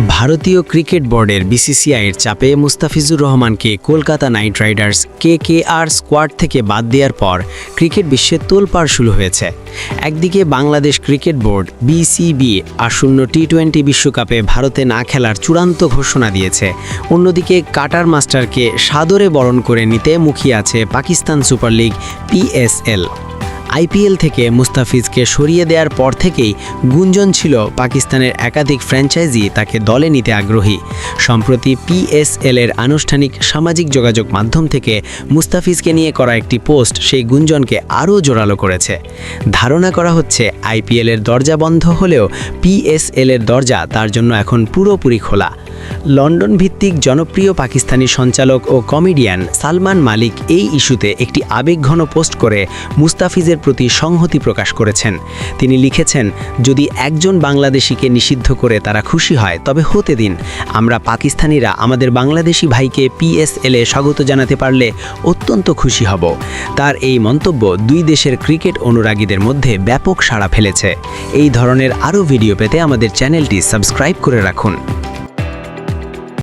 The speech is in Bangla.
ভারতীয় ক্রিকেট বোর্ডের বিসিসিআইয়ের চাপে মুস্তাফিজুর রহমানকে Kolkata knight riders K K R squad থেকে বাদ দেওয়ার পর ক্রিকেট বিশ্বে তোলপাড় শুরু হয়েছে। একদিকে বাংলাদেশ ক্রিকেট বোর্ড বিসিবি আসন্ন টি টোয়েন্টি বিশ্বকাপে ভারতে না খেলার চূড়ান্ত ঘোষণা দিয়েছে। অন্যদিকে কাটার মাস্টারকে সাদরে বরণ করে নিতে মুখিয়ে আছে Pakistan super league PSL IPL থেকে মুস্তাফিজকে সরিয়ে দেওয়ার পর থেকেই গুঞ্জন ছিল পাকিস্তানের একাধিক ফ্র্যাঞ্চাইজি তাকে দলে নিতে আগ্রহী। সম্প্রতি পিএসএল এর আনুষ্ঠানিক সামাজিক যোগাযোগ মাধ্যম থেকে মুস্তাফিজকে নিয়ে করা একটি পোস্ট সেই গুঞ্জনকে আরও জোরালো করেছে। ধারণা করা হচ্ছে আইপিএল এর দরজা বন্ধ হলেও পিএসএল এর দরজা তার জন্য এখন পুরোপুরি খোলা। লন্ডন ভিত্তিক জনপ্রিয় পাকিস্তানি সঞ্চালক ও কমেডিয়ান সালমান মালিক এই ইস্যুতে একটি আবেগঘন পোস্ট করে মুস্তাফিজের প্রতি সংহতি প্রকাশ করেছেন। তিনি লিখেছেন, যদি একজন বাংলাদেশিকে নিষিদ্ধ করে তারা খুশি হয়, তবে হতে দিন। আমরা পাকিস্তানিরা আমাদের বাংলাদেশি ভাইকে পিএসএলে স্বাগত জানাতে পারলে অত্যন্ত খুশি হব। তার এই মন্তব্য দুই দেশের ক্রিকেট অনুরাগীদের মধ্যে ব্যাপক সাড়া ফেলেছে। এই ধরনের আরও ভিডিও পেতে আমাদের চ্যানেলটি সাবস্ক্রাইব করে রাখুন।